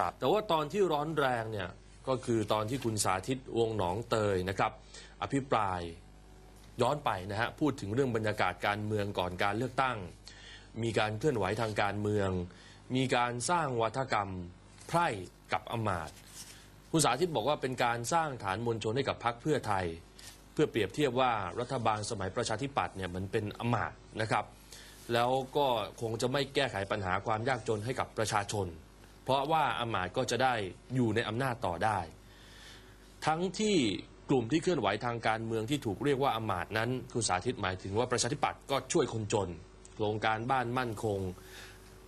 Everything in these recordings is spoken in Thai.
ครับแต่ว่าตอนที่ร้อนแรงเนี่ยก็คือตอนที่คุณสาธิตวงหนองเตยนะครับอภิปรายย้อนไปนะฮะพูดถึงเรื่องบรรยากาศการเมืองก่อนการเลือกตั้ง มีการเคลื่อนไหวทางการเมือง มีการสร้างวัฒกรรมไพร่กับอมาตคุณสาธิตบอกว่าเป็นการสร้างฐานมวลชนให้กับพรรคเพื่อไทย เพื่อเปรียบเทียบว่ารัฐบาลสมัยประชาธิปัตย์เนี่ยมันเป็นอมาตนะครับ แล้วก็คงจะไม่แก้ไขปัญหาความยากจนให้กับประชาชน เพราะว่าอำมาตย์ก็จะได้อยู่ในอำนาจต่อได้ ทั้งที่กลุ่มที่เคลื่อนไหวทางการเมืองที่ถูกเรียกว่าอำมาตย์นั้นคุณสาธิตหมายถึงว่าประชาธิปัตย์ก็ช่วยคนจนโครงการบ้านมั่นคง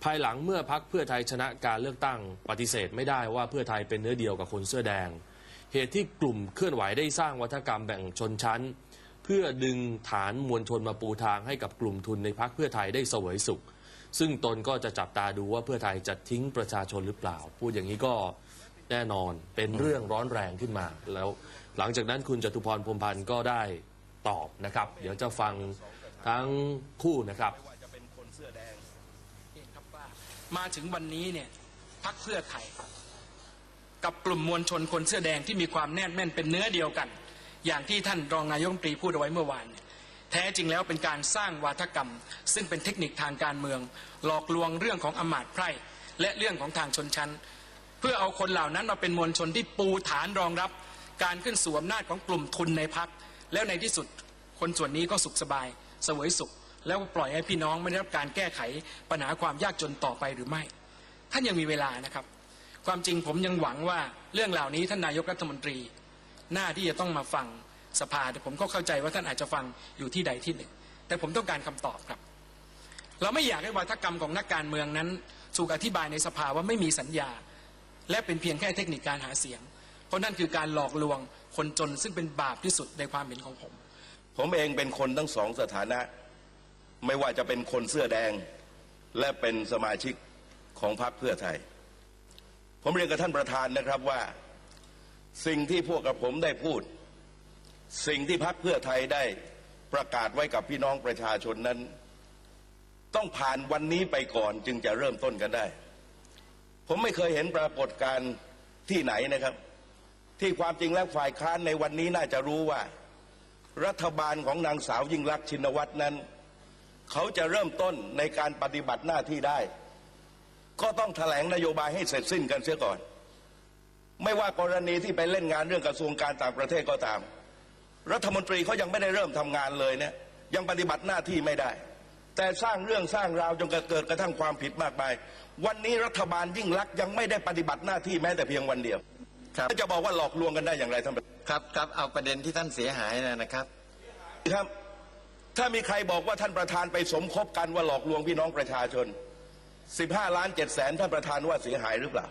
ภายหลังเมื่อพักเพื่อไทยชนะการเลือกตั้งปฏิเสธไม่ได้ว่าเพื่อไทยเป็นเนื้อเดียวกับคนเสื้อแดง เหตุที่กลุ่มเคลื่อนไหวได้สร้างวัฒกรรมแบ่งชนชั้น เพื่อดึงฐานมวลชนมาปูทางให้กับกลุ่มทุนในพักเพื่อไทยได้เสวยสุข ซึ่งตนก็จะจับตาดูว่าเพื่อไทยจะทิ้งประชาชนหรือเปล่า พูดอย่างนี้ก็แน่นอนเป็นเรื่องร้อนแรงขึ้นมา แล้วหลังจากนั้นคุณจตุพรพรมพันธ์ก็ได้ตอบนะครับ เดี๋ยวจะฟังทั้งคู่นะครับ มาถึงวันนี้เนี่ยพักเพื่อไทย กับกลุ่มมวลชนคนเสื้อแดงที่มีความแน่นแม่นเป็นเนื้อเดียวกัน อย่างที่ท่านรองนายกรัฐมนตรีพูดเอาไว้เมื่อวานเนี่ย แท้จริงแล้วเป็นการสร้างวาทกรรม ซึ่งเป็นเทคนิคทางการเมือง หลอกลวงเรื่องของอำมาตย์ไพร่ และเรื่องของทางชนชั้น เพื่อเอาคนเหล่านั้นมาเป็นมวลชนที่ปูฐานรองรับ การขึ้นสู่อำนาจของกลุ่มทุนในพักแล้วในที่สุดคนส่วนนี้ก็สุขสบายเสวยสุข แล้วปล่อยให้พี่น้องไม่ได้รับการแก้ไขปัญหาความยากจนต่อไปหรือไม่ ท่านยังมีเวลานะครับ ความจริงผมยังหวังว่าเรื่องเหล่านี้ท่านนายกรัฐมนตรี หน้าที่จะต้องมาฟัง สภาแต่ผมก็เข้าใจว่าท่านอาจจะฟังอยู่ที่ใดที่หนึ่ง แต่ผมต้องการคำตอบครับ เราไม่อยากให้วาทกรรมของนักการเมืองนั้นถูกอธิบายในสภาว่าไม่มีสัญญา และเป็นเพียงแค่เทคนิคการหาเสียง เพราะนั่นคือการหลอกลวงคนจนซึ่งเป็นบาปที่สุดในความเห็นของผม ผมเองเป็นคนทั้งสองสถานะ ไม่ว่าจะเป็นคนเสื้อแดง และเป็นสมาชิกของพรรคเพื่อไทย ผมเรียนกับท่านประธานนะครับว่า สิ่งที่พวกกับผมได้พูด สิ่งที่พรรคเพื่อไทยได้ประกาศไว้กับพี่น้องประชาชนนั้น ต้องผ่านวันนี้ไปก่อนจึงจะเริ่มต้นกันได้ ผมไม่เคยเห็นปรากฏการณ์ที่ไหนนะครับ ที่ความจริงแล้วฝ่ายค้านในวันนี้น่าจะรู้ว่า รัฐบาลของนางสาวยิ่งรักชินวัตรนั้น เขาจะเริ่มต้นในการปฏิบัติหน้าที่ได้ ก็ต้องแถลงนโยบายให้เสร็จสิ้นกันเสียก่อน ไม่ว่ากรณีที่ไปเล่นงานเรื่องกระทรวงการต่างประเทศก็ตาม รัฐมนตรีเขายังไม่ได้เริ่มทำงานเลยเนี่ยยังปฏิบัติหน้าที่ไม่ได้ แต่สร้างเรื่องสร้างราวจนเกิดกระทั่งความผิดมากมาย วันนี้รัฐบาลยิ่งรักษณ์ยังไม่ได้ปฏิบัติหน้าที่แม้แต่เพียงวันเดียวครับจะบอกว่าหลอกลวงกันได้อย่างไรท่านประธานครับครับเอาประเด็นที่ท่านเสียหายนะนะครับครับ ถ้ามีใครบอกว่าท่านประธานไปสมคบกันว่าหลอกลวงพี่น้องประชาชน 15 ล้าน7แสนท่านประธานว่าเสียหายหรือเปล่า